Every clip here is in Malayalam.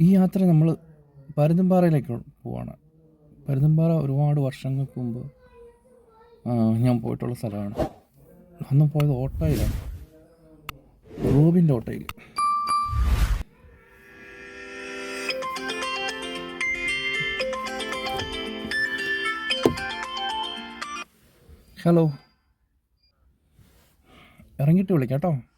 ഈ യാത്ര നമ്മൾ പരുന്തുംപാറയിലേക്ക് പോവാണ്. പരുന്തുംപാറ ഒരുപാട് വർഷങ്ങൾക്ക് മുമ്പ് ഞാൻ പോയിട്ടുള്ള സ്ഥലമാണ്. അന്ന് പോയത് ഓട്ടോയിലാണ്. റൂബിന്റെ ഓട്ടോയിൽ. ഹലോ. ഇറങ്ങിയിട്ട് വിളിക്കാം കേട്ടോ.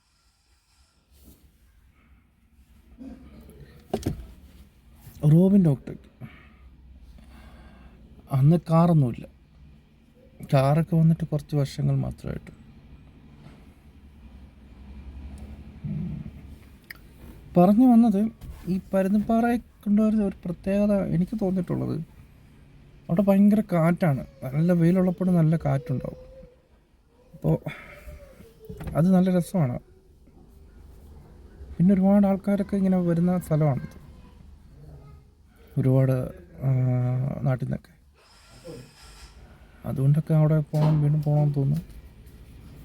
റോബിൻ ഡോക്ടർക്ക് അന്ന് കാറൊന്നുമില്ല. കാറൊക്കെ വന്നിട്ട് കുറച്ച് വർഷങ്ങൾ മാത്രമായിട്ട്. പറഞ്ഞു വന്നത് ഈ പരുന്തുംപാറയെ കൊണ്ടുവരുന്ന ഒരു പ്രത്യേകത എനിക്ക് തോന്നിയിട്ടുള്ളത്. അവിടെ ഭയങ്കര കാറ്റാണ്. നല്ല വെയിലുള്ളപ്പോഴും നല്ല കാറ്റുണ്ടാവും. അപ്പോൾ അത് നല്ല രസമാണ്. പിന്നെ ഒരുപാട് ആൾക്കാരൊക്കെ ഇങ്ങനെ വരുന്ന സ്ഥലമാണത് ഒരുപാട് നാട്ടിൽ നിന്നൊക്കെ അതുകൊണ്ടൊക്കെ അവിടെ പോകണം വീണ്ടും പോകണമെന്ന് തോന്നുന്നു.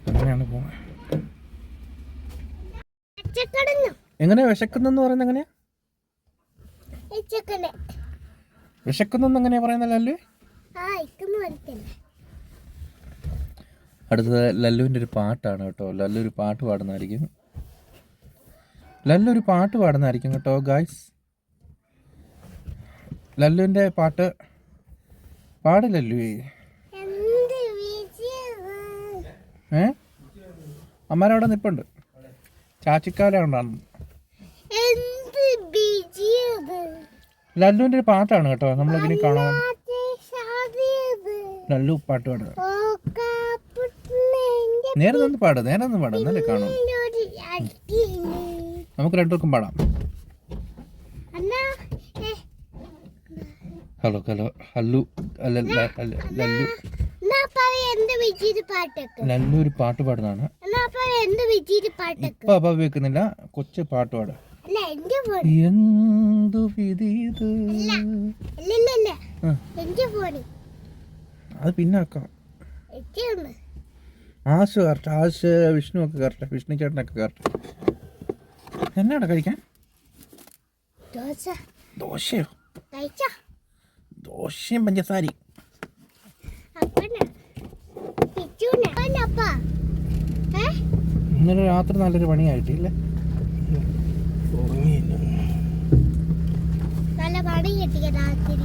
അങ്ങനെയാണ് പോകുന്നത് എങ്ങനെയാ? വിശക്കുന്നെന്ന് പറയുന്നത് എങ്ങനെയാ? വിശക്കുന്നെന്ന് എങ്ങനെയാ പറയുന്നത് ലല്ലു? അടുത്തത് ലല്ലുവിന്റെ ഒരു പാട്ടാണ് കേട്ടോ. ലല്ലു ഒരു പാട്ട് പാടുന്നതായിരിക്കും. ലല്ലു ഒരു പാട്ട് പാടുന്നതായിരിക്കും കേട്ടോ ഗായ്സ് ലല്ലുവിന്റെ പാട്ട് പാട് ലല്ലുവേ ഏ? അമ്മാരവിടെ നിപ്പുണ്ട്. ചാച്ചിക്കാല ഉണ്ടാകുന്നു എന്ത് വിജയം ലല്ലുവിന്റെ ഒരു പാട്ടാണ് കേട്ടോ നമ്മളിങ്ങനെ കാണാൻ. ലല്ലു പാട്ട് പാടുക. നേരെ നിന്ന് പാടുക നേരെ നിന്ന് പാട് എന്നല്ലേ കാണും. നമുക്ക് രണ്ടുപേർക്കും പാടാം അണ്ണാ ഏ, ഹലോ ഹലോ ഹല്ലു ഒരു പാട്ട് പാടുന്നതാണ്. ഇപ്പൊ അപ്പ വെക്കുന്നില്ല കൊച്ചു പാട്ട് പാടുക എന്തു വിധീത് അത് പിന്നെ ആക്കാം ആശു കറക്റ്റ് ആശു വിഷ്ണു ഒക്കെ കറക്റ്റ് വിഷ്ണു ചേട്ടനൊക്കെ കറക്റ്റ്. എന്നാണ് കഴിക്കാൻ? ദോശ. ദോശയോ? കഴിച്ചോ? ദോശയും പഞ്ചസാരയും. ഇന്നലെ രാത്രി നല്ലൊരു പണിയായിട്ടില്ലേ ഉറങ്ങിയില്ല. നല്ല പണി കിട്ടിയ രാത്രി.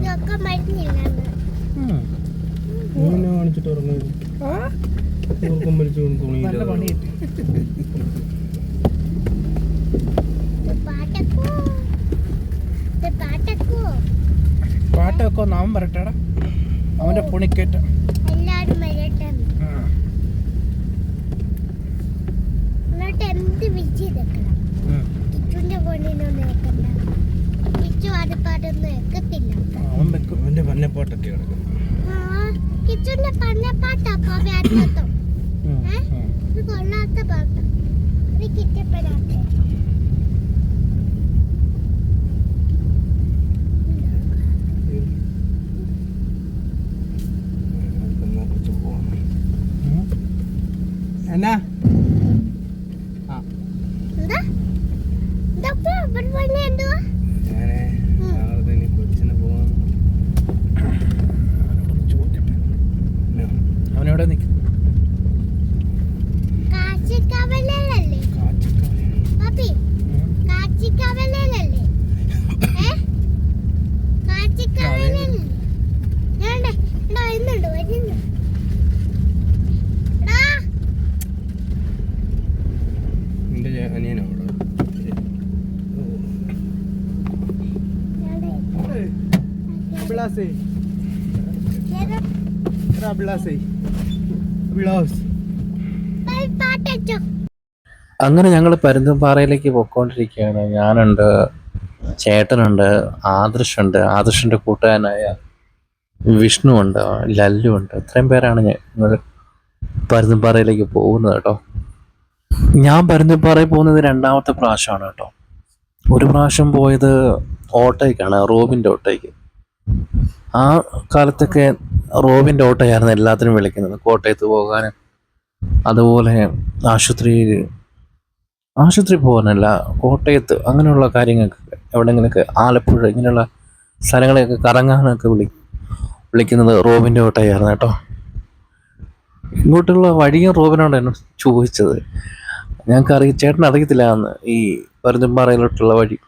ഇതൊക്കെ കാണിച്ചിട്ട് ഊർക്കം വലിച്ചു തുണിയില്ല. പണി കിട്ടി. പാട്ടൊക്കെ ഒന്ന് അവൻ പറയട്ടെടാ അവന്റെ പുണിക്കേറ്റ. അവൻ വെക്കും. അവന്റെ പന്നപ്പാട്ടൊക്കെ കിടക്കും കിച്ചുന്റെ പന്നപ്പാട്ടാ കൊള്ളാത്ത പാട്ട്. ഇത് അങ്ങനെ ഞങ്ങൾ പരുന്തുംപാറയിലേക്ക് പോയിക്കൊണ്ടിരിക്കുകയാണ്. ഞാനുണ്ട് ചേട്ടനുണ്ട് ആദർശുണ്ട് ആദർശിന്റെ കൂട്ടുകാരനായ വിഷ്ണു ഉണ്ട് ലല്ലു ഉണ്ട് ഇത്രയും പേരാണ് ഞങ്ങൾ പരുന്തുംപാറയിലേക്ക് പോകുന്നത് കേട്ടോ. ഞാൻ പരുന്തുംപാറയിൽ പോകുന്നത് രണ്ടാമത്തെ പ്രാവശ്യമാണ് കേട്ടോ. ഒരു പ്രാവശ്യം പോയത് ഓട്ടോയ്ക്കാണ് റോബിന്റെ ഓട്ടോയ്ക്ക്. ആ കാലത്തൊക്കെ റോബിന്റെ ഓട്ടോയായിരുന്നു എല്ലാത്തിനും വിളിക്കുന്നത്. കോട്ടയത്ത് പോകാനും അതുപോലെ ആശുപത്രിയിൽ ആശുപത്രി പോകാനല്ല കോട്ടയത്ത് അങ്ങനെയുള്ള കാര്യങ്ങൾക്ക് എവിടെങ്കിലൊക്കെ ആലപ്പുഴ ഇങ്ങനെയുള്ള സ്ഥലങ്ങളെയൊക്കെ കറങ്ങാനൊക്കെ വിളി വിളിക്കുന്നത് റോബിന്റെ ഓട്ടോയായിരുന്നു കേട്ടോ. ഇങ്ങോട്ടുള്ള വഴിയും റോബിനോടാണ് ചോദിച്ചത്. ഞങ്ങൾക്ക് അറിയ ചേട്ടൻ അറിയത്തില്ല എന്ന് ഈ പരുന്തുംപാറയിലോട്ടുള്ള വഴി.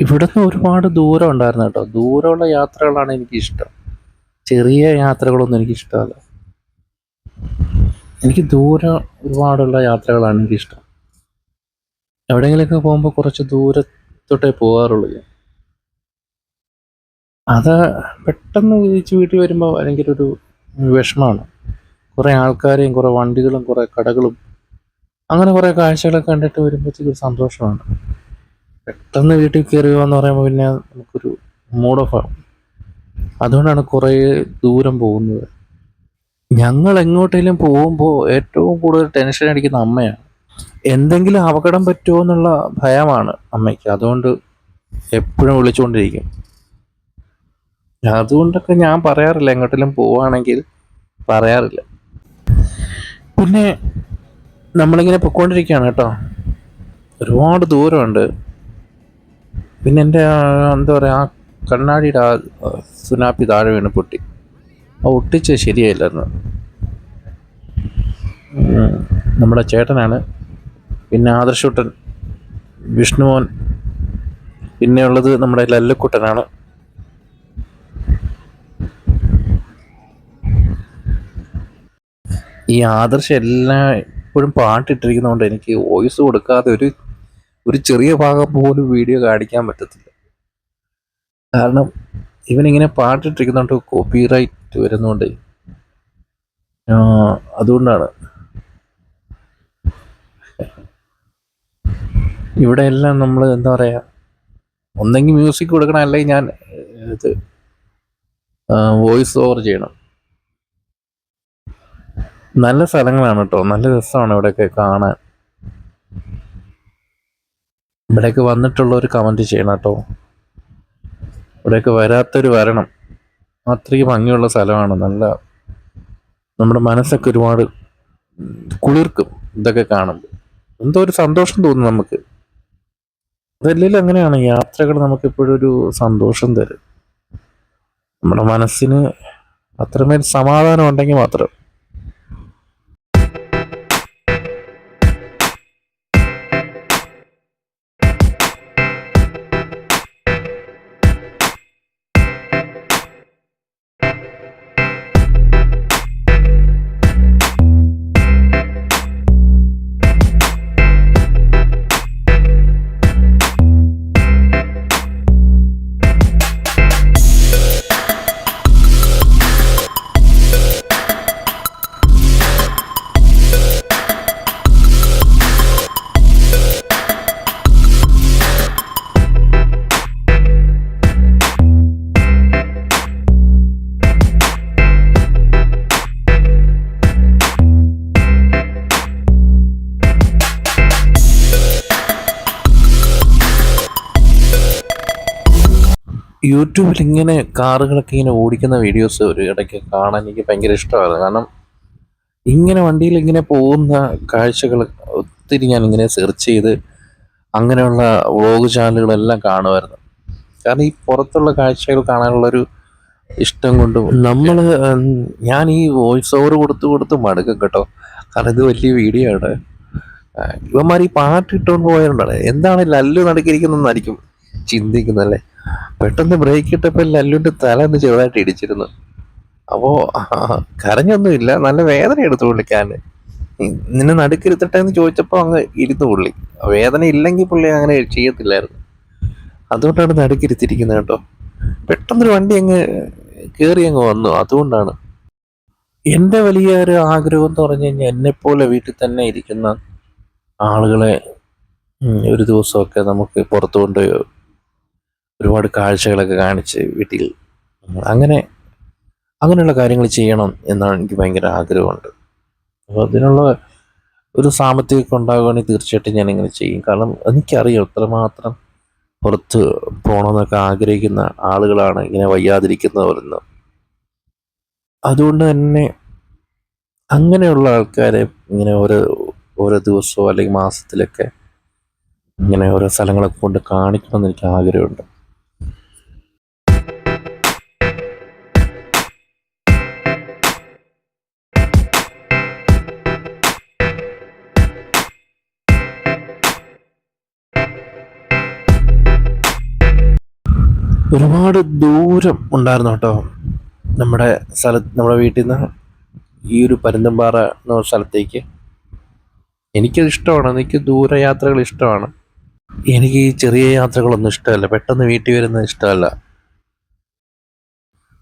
ഇവിടുന്ന് ഒരുപാട് ദൂരം ഉണ്ടായിരുന്നു കേട്ടോ. ദൂരമുള്ള യാത്രകളാണ് എനിക്കിഷ്ടം. ചെറിയ യാത്രകളൊന്നും എനിക്കിഷ്ടമല്ല. എനിക്ക് ദൂരം ഒരുപാടുള്ള യാത്രകളാണ് എനിക്കിഷ്ടം. എവിടെയെങ്കിലുമൊക്കെ പോകുമ്പോൾ കുറച്ച് ദൂരത്തോട്ടേ പോകാറുള്ളൂ അത് പെട്ടെന്ന് തിരിച്ച് വീട്ടിൽ വരുമ്പോൾ ഭയങ്കര ഒരു വിഷമമാണ് കുറേ ആൾക്കാരെയും കുറേ വണ്ടികളും കുറേ കടകളും അങ്ങനെ കുറേ കാഴ്ചകളൊക്കെ കണ്ടിട്ട് വരുമ്പോഴത്തേക്ക് ഒരു സന്തോഷമാണ്. പെട്ടെന്ന് വീട്ടിൽ കയറുക എന്ന് പറയുമ്പോൾ പിന്നെ നമുക്കൊരു മൂഡ് ഓഫ് ആവും. അതുകൊണ്ടാണ് കുറേ ദൂരം പോകുന്നത്. ഞങ്ങൾ എങ്ങോട്ടെങ്കിലും പോകുമ്പോൾ ഏറ്റവും കൂടുതൽ ടെൻഷൻ അടിക്കുന്ന അമ്മയാണ്. എന്തെങ്കിലും അപകടം പറ്റുമോ എന്നുള്ള ഭയമാണ് അമ്മയ്ക്ക്. അതുകൊണ്ട് എപ്പോഴും വിളിച്ചുകൊണ്ടിരിക്കും. അതുകൊണ്ടൊക്കെ ഞാൻ പറയാറില്ല എങ്ങോട്ടെങ്കിലും പോവാണെങ്കിൽ പറയാറില്ല. പിന്നെ നമ്മളിങ്ങനെ പൊയ്ക്കൊണ്ടിരിക്കുകയാണ് കേട്ടോ. ഒരുപാട് ദൂരമുണ്ട്. പിന്നെ എന്റെ എന്താ പറയുക ആ കണ്ണാടിയുടെ ആ സുനാപ്പി താഴെ വീണ് പൊട്ടി. ആ ഒട്ടിച്ച് ശരിയായില്ലായിരുന്നു. നമ്മുടെ ചേട്ടനാണ്. പിന്നെ ആദർശൂട്ടൻ വിഷ്ണുമോൻ പിന്നെ ഉള്ളത് നമ്മുടെ ലല്ലുക്കുട്ടനാണ്. ഈ ആദർശം എല്ലാം എപ്പോഴും പാട്ടിട്ടിരിക്കുന്നതുകൊണ്ട് എനിക്ക് വോയിസ് കൊടുക്കാതെ ഒരു ഒരു ചെറിയ ഭാഗം പോലും വീഡിയോ കാണിക്കാൻ പറ്റത്തില്ല. കാരണം ഇവനിങ്ങനെ പാട്ടിട്ടിരിക്കുന്നതുകൊണ്ട് കോപ്പിറൈറ്റ് വരുന്നതുകൊണ്ട് വരുന്നുണ്ട് അതുകൊണ്ടാണ്. ഇവിടെ എല്ലാം നമ്മൾ എന്താ പറയുക ഒന്നെങ്കിൽ മ്യൂസിക് കൊടുക്കണം അല്ലെങ്കിൽ ഞാൻ ഇത് വോയിസ് ഓവർ ചെയ്യണം. നല്ല സ്ഥലങ്ങളാണ് കേട്ടോ നല്ല രസമാണ് ഇവിടെയൊക്കെ കാണാൻ. ഇവിടെയൊക്കെ വന്നിട്ടുള്ളവർ കമന്റ് ചെയ്യണം കേട്ടോ ഇവിടേക്ക് വരാത്തൊരു വരണം. അത്രയും ഭംഗിയുള്ള സ്ഥലമാണ്. നല്ല നമ്മുടെ മനസ്സൊക്കെ ഒരുപാട് കുളിർക്കും ഇതൊക്കെ കാണുമ്പോൾ എന്തോ ഒരു സന്തോഷം തോന്നും നമുക്ക്. അതല്ലെങ്കിൽ അങ്ങനെയാണ് യാത്രകൾ നമുക്ക് എപ്പോഴും ഒരു സന്തോഷം തരും. നമ്മുടെ മനസ്സിന് അത്രമേൽ സമാധാനം ഉണ്ടെങ്കിൽ മാത്രം. യൂട്യൂബിൽ ഇങ്ങനെ കാറുകളൊക്കെ ഇങ്ങനെ ഓടിക്കുന്ന വീഡിയോസ് ഒരു ഇടയ്ക്ക് കാണാൻ എനിക്ക് ഭയങ്കര ഇഷ്ടമായിരുന്നു. കാരണം ഇങ്ങനെ വണ്ടിയിൽ ഇങ്ങനെ പോകുന്ന കാഴ്ചകൾ ഒത്തിരി ഞാൻ ഇങ്ങനെ സെർച്ച് ചെയ്ത് അങ്ങനെയുള്ള വ്ളോഗ് ചാനലുകളെല്ലാം കാണുമായിരുന്നു. കാരണം ഈ പുറത്തുള്ള കാഴ്ചകൾ കാണാനുള്ളൊരു ഇഷ്ടം കൊണ്ട് നമ്മൾ ഞാൻ ഈ വോയിസ് ഓവർ കൊടുത്ത് കൊടുത്ത് മടുക്കും കേട്ടോ. കാരണം ഇത് വലിയ വീഡിയോ ആണ്. ഇവന്മാർ ഈ പാട്ട് ഇട്ടുകൊണ്ട് പോയതുകൊണ്ടാണ് എന്താണ് ലല്ലു നടുക്കിയിരിക്കുന്നതെന്നായിരിക്കും ചിന്തിക്കുന്നല്ലേ? പെട്ടെന്ന് ബ്രേക്ക് ഇട്ടപ്പോൾ ലല്ലുന്റെ തല ഒന്ന് ചെറുതായിട്ട് ഇടിച്ചിരുന്നു. അപ്പോ കരഞ്ഞൊന്നുമില്ല. നല്ല വേദന എടുത്തു പുള്ളിക്കാൻ നിന്നെ നടുക്കിരുത്തട്ടെ എന്ന് ചോദിച്ചപ്പോൾ അങ്ങ് ഇരുന്നു പുള്ളി. വേദന ഇല്ലെങ്കിൽ പുള്ളി അങ്ങനെ ചെയ്യത്തില്ലായിരുന്നു. അതുകൊണ്ടാണ് നടുക്കിരുത്തിയിരിക്കുന്നത് കേട്ടോ. പെട്ടെന്നൊരു വണ്ടി അങ്ങ് കയറി അങ്ങ് വന്നു. അതുകൊണ്ടാണ്. എന്റെ വലിയ ഒരു ആഗ്രഹം എന്ന് പറഞ്ഞു കഴിഞ്ഞാൽ എന്നെപ്പോലെ വീട്ടിൽ തന്നെ ഇരിക്കുന്ന ആളുകളെ ഒരു ദിവസമൊക്കെ നമുക്ക് പുറത്തു കൊണ്ടുപോയി ഒരുപാട് കാഴ്ചകളൊക്കെ കാണിച്ച് വീട്ടിൽ അങ്ങനെ അങ്ങനെയുള്ള കാര്യങ്ങൾ ചെയ്യണം എന്നാണ് എനിക്ക് ഭയങ്കര ആഗ്രഹമുണ്ട്. അപ്പോൾ അതിനുള്ള ഒരു സാമ്പത്തികമൊക്കെ ഉണ്ടാകുകയാണെങ്കിൽ തീർച്ചയായിട്ടും ഞാൻ ഇങ്ങനെ ചെയ്യും. കാരണം എനിക്കറിയാം എത്രമാത്രം പുറത്ത് പോകണമെന്നൊക്കെ ആഗ്രഹിക്കുന്ന ആളുകളാണ് ഇങ്ങനെ വയ്യാതിരിക്കുന്നവരെന്ന് അതുകൊണ്ട് തന്നെ അങ്ങനെയുള്ള ആൾക്കാരെ ഇങ്ങനെ ഓരോ ഓരോ ദിവസവും അല്ലെങ്കിൽ മാസത്തിലൊക്കെ ഇങ്ങനെ ഓരോ സ്ഥലങ്ങളൊക്കെ കൊണ്ട് കാണിക്കണമെന്ന് എനിക്ക് ആഗ്രഹമുണ്ട്. ഒരുപാട് ദൂരം ഉണ്ടായിരുന്നു കേട്ടോ. നമ്മുടെ സ്ഥല നമ്മുടെ വീട്ടിൽ നിന്ന് ഈ ഒരു പരുന്തമ്പാറ എന്ന സ്ഥലത്തേക്ക്. എനിക്കത് ഇഷ്ടമാണ്. എനിക്ക് ദൂരയാത്രകൾ ഇഷ്ടമാണ്. എനിക്ക് ഈ ചെറിയ യാത്രകളൊന്നും ഇഷ്ടമല്ല. പെട്ടെന്ന് വീട്ടിൽ വരുന്നത് ഇഷ്ടമല്ല.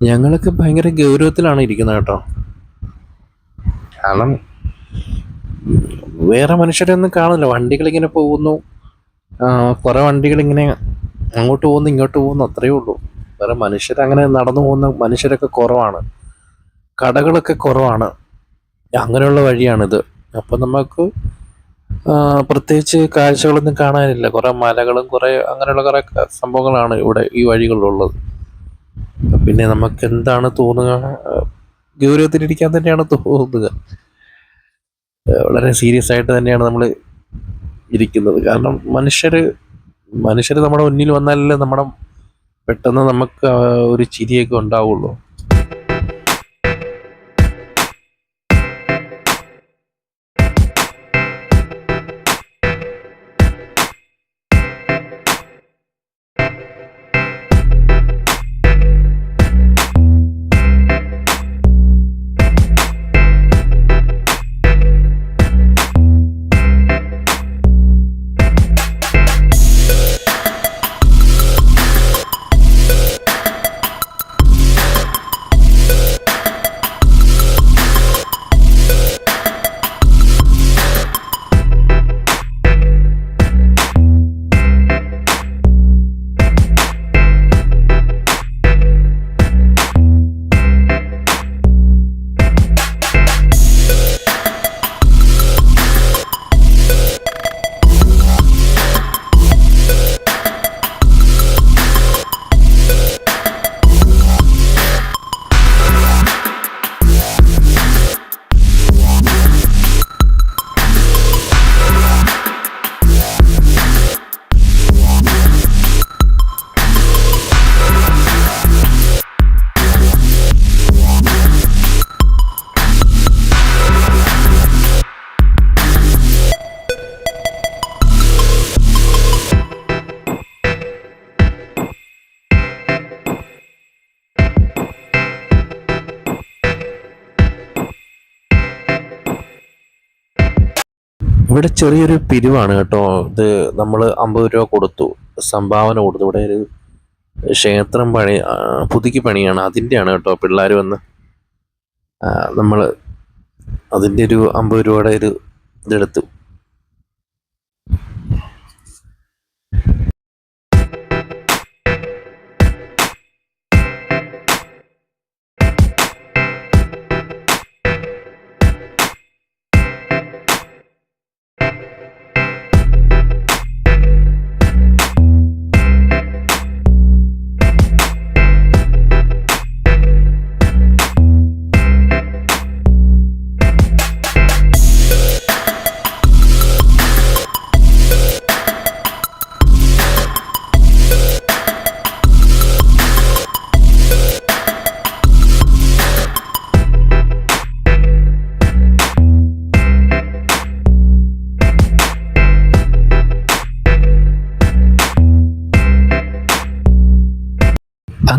ഞങ്ങളൊക്കെ ഭയങ്കര ഗൗരവത്തിലാണ് ഇരിക്കുന്നത് കേട്ടോ. കാരണം വേറെ മനുഷ്യരൊന്നും കാണില്ല വണ്ടികളിങ്ങനെ പോകുന്നു. കുറെ വണ്ടികളിങ്ങനെ അങ്ങോട്ട് പോകുന്നു ഇങ്ങോട്ട് പോകുന്നു അത്രയേ ഉള്ളൂ. വേറെ മനുഷ്യരങ്ങനെ നടന്നു പോകുന്ന മനുഷ്യരൊക്കെ കുറവാണ്. കടകളൊക്കെ കുറവാണ്. അങ്ങനെയുള്ള വഴിയാണിത്. അപ്പോൾ നമുക്ക് പ്രത്യേകിച്ച് കാഴ്ചകളൊന്നും കാണാനില്ല. കുറേ മലകളും കുറേ അങ്ങനെയുള്ള കുറേ സംഭവങ്ങളാണ് ഇവിടെ ഈ വഴികളിലുള്ളത്. പിന്നെ നമുക്ക് എന്താണ് തോന്നുക? ഗൗരവത്തിലിരിക്കാൻ തന്നെയാണ് തോന്നുക. വളരെ സീരിയസ് ആയിട്ട് തന്നെയാണ് നമ്മൾ ഇരിക്കുന്നത്. കാരണം മനുഷ്യർ മനുഷ്യർ നമ്മുടെ മുന്നിൽ വന്നാലല്ലേ നമ്മുടെ പെട്ടെന്ന് നമുക്ക് ഒരു ചിരിയൊക്കെ ഉണ്ടാവുള്ളൂ. ഇവിടെ ചെറിയൊരു പിരിവാണ് കേട്ടോ. ഇത് നമ്മൾ അമ്പത് രൂപ കൊടുത്തു. സംഭാവന കൊടുത്തു. ഇവിടെ ഒരു ക്ഷേത്രം പണി പുതുക്കി പണിയാണ്. അതിന്റെയാണ് കേട്ടോ പിള്ളേർ വന്ന് നമ്മൾ അതിന്റെ ഒരു അമ്പത് രൂപയുടെ ഒരു ഇതെടുത്തു.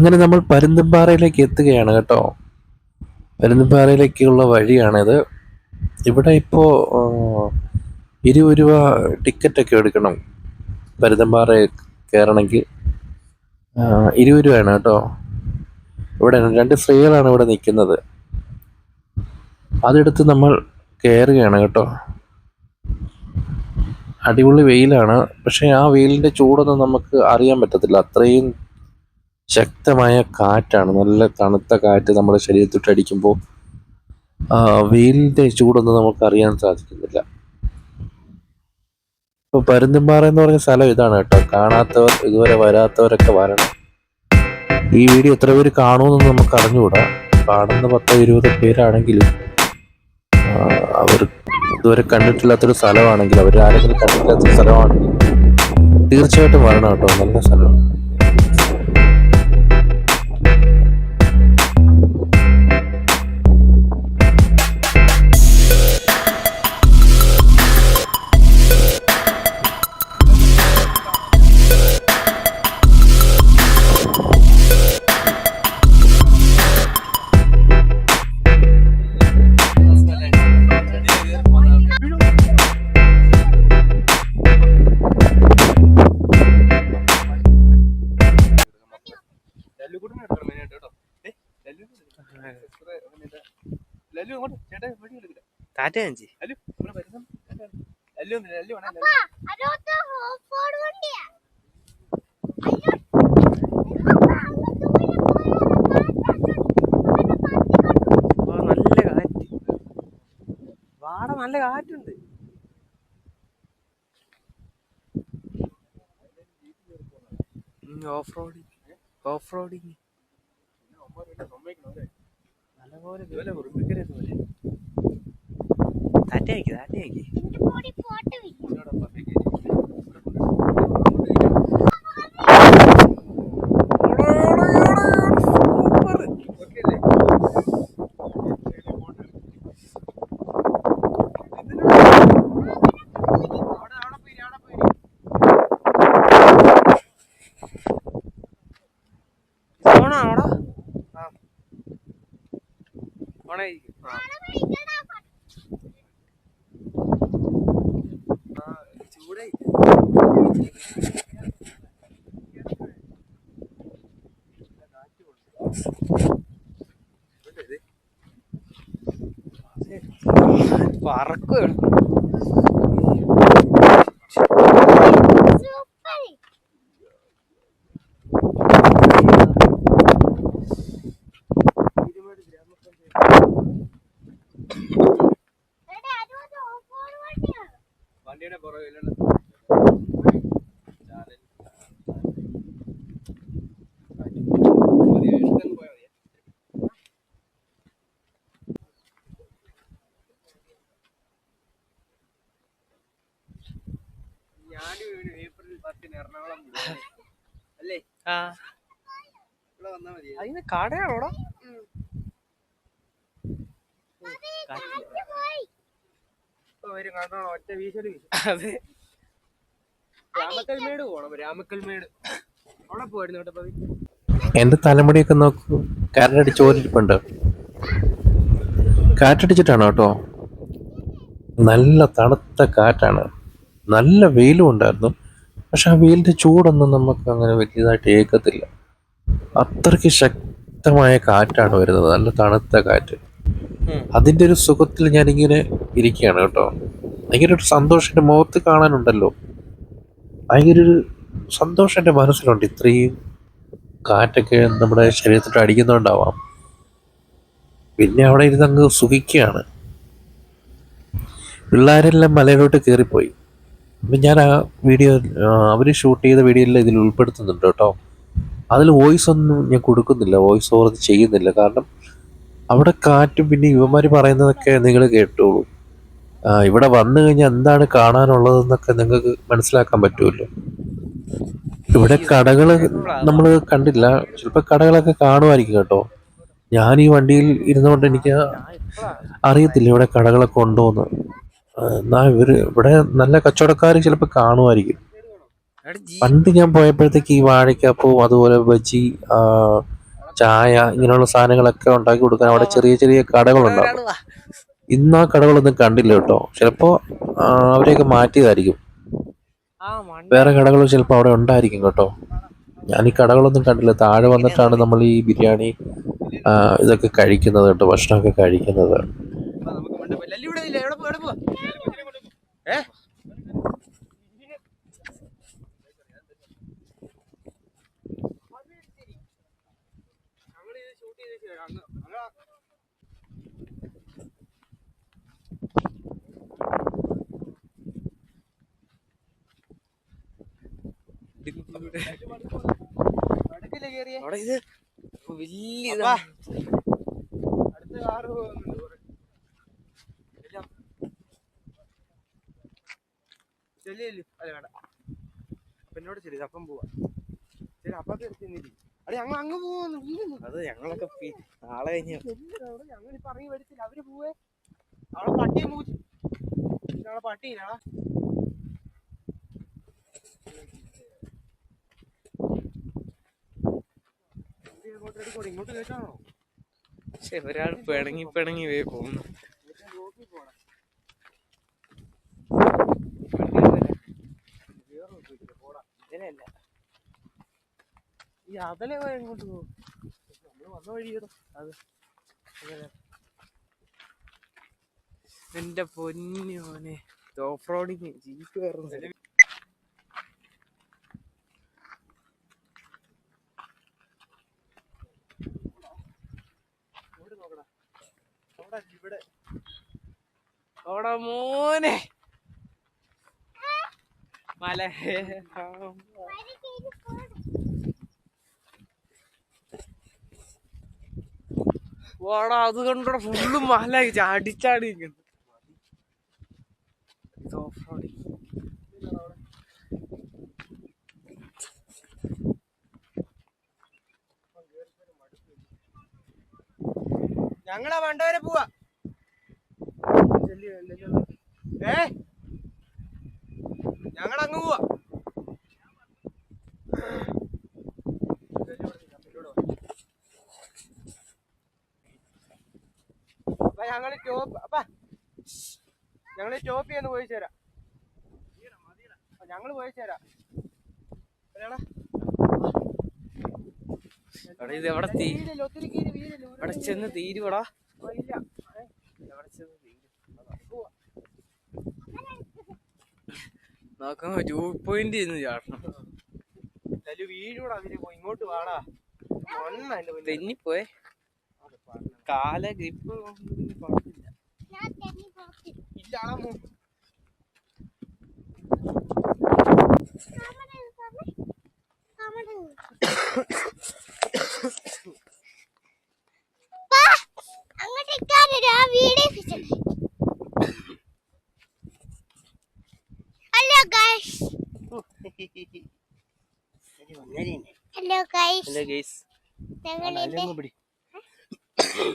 അങ്ങനെ നമ്മൾ പരുന്തുംപാറയിലേക്ക് എത്തുകയാണ് കേട്ടോ. പരുന്തുംപാറയിലേക്കുള്ള വഴിയാണിത്. ഇവിടെ ഇപ്പോൾ ഇരുപത് രൂപ ടിക്കറ്റൊക്കെ എടുക്കണം. പരുന്തുംപാറ കയറണമെങ്കിൽ. ഇരുപത് രൂപയാണ് കേട്ടോ. ഇവിടെ രണ്ട് സ്ത്രീകളാണ് ഇവിടെ നിൽക്കുന്നത്. അതെടുത്ത് നമ്മൾ കയറുകയാണ് കേട്ടോ. അടിപൊളി വെയിലാണ്. പക്ഷേ ആ വെയിലിന്റെ ചൂടൊന്നും നമുക്ക് അറിയാൻ പറ്റത്തില്ല. അത്രയും ശക്തമായ കാറ്റാണ്. നല്ല തണുത്ത കാറ്റ് നമ്മുടെ ശരീരത്തിട്ട് അടിക്കുമ്പോൾ വെയിലിന്റെ ചൂടൊന്നും നമുക്ക് അറിയാൻ സാധിക്കുന്നില്ല. ഇപ്പൊ പരുന്തുംപാറ എന്ന് പറഞ്ഞ സ്ഥലം ഇതാണ് കേട്ടോ. കാണാത്തവർ ഇതുവരെ വരാത്തവരൊക്കെ വരണം. ഈ വീഡിയോ എത്ര പേര് കാണുമെന്നൊന്നും നമുക്ക് അറിഞ്ഞുകൂടാ കാണുന്ന പത്തോ ഇരുപത് പേരാണെങ്കിലും അവർ ഇതുവരെ കണ്ടിട്ടില്ലാത്തൊരു സ്ഥലമാണെങ്കിൽ അവർ ആരെങ്കിലും കണ്ടിട്ടില്ലാത്തൊരു സ്ഥലമാണെങ്കിൽ തീർച്ചയായിട്ടും വരണം കേട്ടോ. നല്ല സ്ഥലമാണ്. വണ്ടിയാ. ഓ നല്ല കാറ്റ്. വാട നല്ല കാറ്റുണ്ട്. ഓഫ് റോഡിങ് ഓഫ് റോഡിങ് നല്ലപോലെ പോലെ താറ്റയാക്കി താറ്റയാക്കി പറക്കുകയാണ് അതിന് കടയാണോടാ? ഒറ്റ വീശൽ വീശും. അതെ. രാമക്കൽമേട് പോണം. രാമക്കൽമേട്. അവിടെ പോയിരുന്നു കേട്ടോ പവി. എന്റെ തലമുടിയൊക്കെ നോക്കൂ. കാറ്റടിച്ച് ഓരിപ്പുണ്ട് കാറ്റടിച്ചിട്ടാണ് കേട്ടോ? നല്ല തണുത്ത കാറ്റാണ്. നല്ല വെയിലും ഉണ്ടായിരുന്നു. പക്ഷെ ആ വെയിലിന്റെ ചൂടൊന്നും നമുക്ക് അങ്ങനെ വലിയതായിട്ട് ഏക്കത്തില്ല. അത്രയ്ക്ക് ശക്തമായ കാറ്റാണ് വരുന്നത്. നല്ല തണുത്ത കാറ്റ്. അതിന്റെ ഒരു സുഖത്തിൽ ഞാനിങ്ങനെ ഇരിക്കുകയാണ് കേട്ടോ. ഭയങ്കര ഒരു സന്തോഷം എന്റെ മുഖത്ത് കാണാനുണ്ടല്ലോ. ഭയങ്കര ഒരു സന്തോഷം എന്റെ മനസ്സിലുണ്ട്. ഇത്രയും കാറ്റൊക്കെ നമ്മുടെ ശരീരത്തിട്ട് അടിക്കുന്നുണ്ടാവാം. പിന്നെ അവിടെ ഇരുന്ന് അങ്ങ് സുഖിക്കുകയാണ്. പിള്ളേരെല്ലാം മലയിലോട്ട് കയറിപ്പോയി. അപ്പം ഞാൻ ആ വീഡിയോ അവർ ഷൂട്ട് ചെയ്ത വീഡിയോയിൽ ഇതിൽ ഉൾപ്പെടുത്തുന്നുണ്ട് കേട്ടോ. അതിൽ വോയിസ് ഒന്നും ഞാൻ കൊടുക്കുന്നില്ല. വോയിസ് ഓവർ ചെയ്യുന്നില്ല. കാരണം അവിടെ കാറ്റും പിന്നെ ഇവന്മാർ പറയുന്നതൊക്കെ നിങ്ങൾ കേട്ടോളൂ. ഇവിടെ വന്നു കഴിഞ്ഞാൽ എന്താണ് കാണാനുള്ളതെന്നൊക്കെ നിങ്ങൾക്ക് മനസ്സിലാക്കാൻ പറ്റുമല്ലോ. ഇവിടെ കടകൾ നമ്മൾ കണ്ടില്ല. ചിലപ്പോൾ കടകളൊക്കെ കാണുമായിരിക്കും കേട്ടോ. ഞാൻ ഈ വണ്ടിയിൽ ഇരുന്നുകൊണ്ട് എനിക്ക് അറിയത്തില്ല ഇവിടെ കടകളൊക്കെ ഉണ്ടോ എന്ന് ഇവർ ഇവിടെ നല്ല കച്ചവടക്കാർ ചിലപ്പോ കാണുമായിരിക്കും. പണ്ട് ഞാൻ പോയപ്പോഴത്തേക്ക് ഈ വാഴക്കപ്പവും അതുപോലെ ബജി ചായ ഇങ്ങനെയുള്ള സാധനങ്ങളൊക്കെ ഉണ്ടാക്കി കൊടുക്കാൻ അവിടെ ചെറിയ ചെറിയ കടകളുണ്ടാവും. ഇന്ന് ആ കടകളൊന്നും കണ്ടില്ല കേട്ടോ. ചിലപ്പോ അവരെയൊക്കെ മാറ്റിയതായിരിക്കും. വേറെ കടകൾ ചിലപ്പോൾ അവിടെ ഉണ്ടായിരിക്കും കേട്ടോ. ഞാൻ ഈ കടകളൊന്നും കണ്ടില്ല. താഴെ വന്നിട്ടാണ് നമ്മൾ ഈ ബിരിയാണി ഇതൊക്കെ കഴിക്കുന്നത് കേട്ടോ ഭക്ഷണമൊക്കെ കഴിക്കുന്നത്. ലല്ലി ഇവിടെ ഇല്ല എവിടെ പോ- എവിടെ പോവാ? ഏ? വലിയ. അടുത്ത കാറ് പോകുന്നുണ്ട് കുറെ. എല്ലാം. ചെല്ലു ചെല്ലു അല്ല വേണ്ട. എന്നോട് ശരി അപ്പം പോവാ. ശരി അപ്പൊക്കെ എടുത്തിന്നില്ല അടി ഞങ്ങൾ അങ്ങ് പോവാന്ന്. അത് ഞങ്ങളൊക്കെ നാളെ കഴിഞ്ഞ. അവിടെ ഞങ്ങളിപ്പോ ഇറങ്ങി വരത്തില്ല. അവർ പോവേ. അവളെ പട്ടിയെ മൂച്ച് അവളെ പട്ടീനാ ഇങ്ങോട്ട് ഇങ്ങോട്ട് കേട്ടാണോ പക്ഷെ ഒരാൾ പിണങ്ങി പിണങ്ങി പോയി പോകുന്നു നോക്കി പോണം ഇതിലല്ല ഈ അതലെ എങ്ങോട്ട് പോകും നമ്മൾ വന്ന വഴിയോ അത് എന്റെ പൊന്നോനെ ഓഫ് റോഡിങ് ജീപ്പ് കയറുന്നത് ഇവിടെ. മോനെ. പോണം. വാടാ അത് കണ്ടോ ഫുള്ള് മല ചാടിച്ചാടി നിൽക്കുന്നു ഇത് ഓഫ് റോഡിങ് ഞങ്ങളാ വണ്ടവരെ പോവാ. ഏ ഞങ്ങളങ്ങ് പോവാ ഞങ്ങൾ ടോപ്പ് അപ്പ. ഞങ്ങൾ ടോപ്പ് ചെയ്യാന്ന് പോയി ചേരാ ഞങ്ങൾ പോയി ചേരാം ഇത് എവിടെ ചെന്ന് തീരുവടാ. ഇല്ല. എവിടെ ചെന്ന് തീരും? ടൂ പോയിന്റ് ചാടണം. ലല്ലു വീഴൂടാ അതിന് പോയി ഇങ്ങോട്ട് വാടാ. തെന്നിപ്പോയെ. കാല ഗ്രിപ്പ് പിന്നെ കുഴപ്പമില്ല ഞാൻ തെന്നി പോകത്തില്ല. ഇല്ല ആളാ മോ കാമറ എടുക്കാമേ? കാമറ എടുക്കാം. വാ, അങ്ങോട്ട് ഇരിക്കാനൊരു ആ വീഡിയോ പിടിച്ചിട്ട്. ഹലോ ഗൈസ് ഹലോ ഗൈസ് ഞങ്ങൾ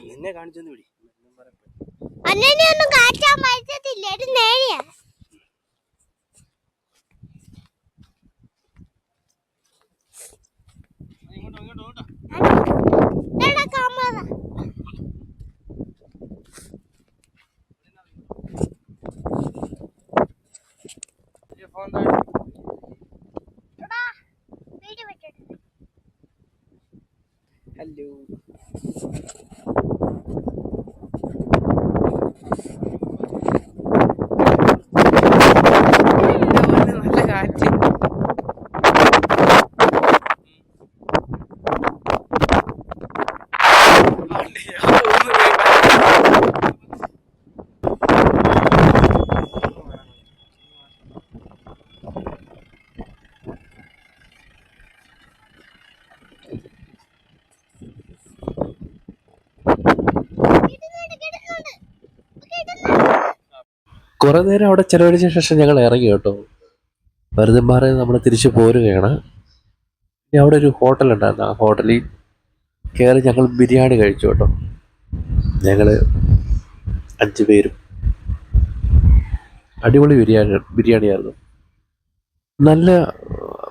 നിന്നെ കാണിച്ചൊന്ന് പിടി. അന്നെ ഒന്നും കാറ്റാൻ മരിച്ചതില്ല ഒരു നേരിയ. ഇങ്ങോട്ടോ ഇങ്ങോട്ടോ ഇങ്ങോട്ടോ എടാ കാമറ ഫോൺ താഴെ എടാ വീഡിയോ വെച്ചിട്ട് ഹലോ നല്ല കാറ്റ് കിട്ടുന്നുണ്ട് കിട്ടുന്നുണ്ട് കിട്ടുന്നുണ്ട് കുറെ നേരം അവിടെ ചെലവഴിച്ച ശേഷം ഞങ്ങൾ ഇറങ്ങി കേട്ടോ. വെറുതെമാരെ നമ്മൾ തിരിച്ചു പോരുകയാണ്. ഇനി അവിടെ ഒരു ഹോട്ടൽ ഉണ്ടായിരുന്നു. ആ ഹോട്ടലിൽ കയറി ഞങ്ങൾ ബിരിയാണി കഴിച്ചു കേട്ടോ. ഞങ്ങൾ അഞ്ച് പേരും. അടിപൊളി ബിരിയാണി ബിരിയാണിയായിരുന്നു. നല്ല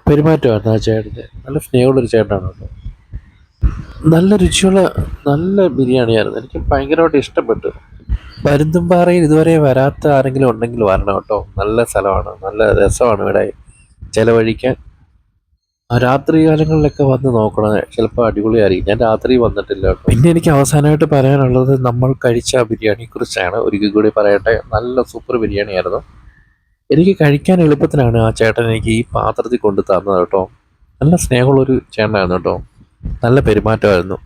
പെരുമാറ്റമായിരുന്നു ആ ചേട്ടന്റെ. നല്ല സ്നേഹമുള്ളൊരു ചേട്ടനാണ് കേട്ടോ. നല്ല രുചിയുള്ള നല്ല ബിരിയാണിയായിരുന്നു. എനിക്ക് ഭയങ്കരമായിട്ട് ഇഷ്ടപ്പെട്ടു. പരുന്തുംപാറയിൽ ഇതുവരെ വരാത്ത ആരെങ്കിലും ഉണ്ടെങ്കിൽ വരണം കേട്ടോ. നല്ല സ്ഥലമാണ്. നല്ല രസമാണ് ഇവിടെ. ചിലവഴിക്കാൻ. രാത്രി കാലങ്ങളിലൊക്കെ വന്ന് നോക്കണം. ചിലപ്പോൾ അടിപൊളിയായിരിക്കും ഞാൻ രാത്രി വന്നിട്ടില്ല കേട്ടോ. പിന്നെ എനിക്ക് അവസാനമായിട്ട് പറയാനുള്ളത് നമ്മൾ കഴിച്ച ബിരിയാണിയെ കുറിച്ചാണ് ഒരിക്കൽ കൂടി പറയട്ടെ. നല്ല സൂപ്പർ ബിരിയാണിയായിരുന്നു. എനിക്ക് കഴിക്കാൻ എളുപ്പത്തിനാണ് ആ ചേട്ടൻ എനിക്ക് ഈ പാത്രത്തിൽ കൊണ്ട് തന്നത് കേട്ടോ. നല്ല സ്നേഹമുള്ളൊരു ചേട്ടനായിരുന്നു കേട്ടോ. നല്ല പെരുമാറ്റമായിരുന്നു.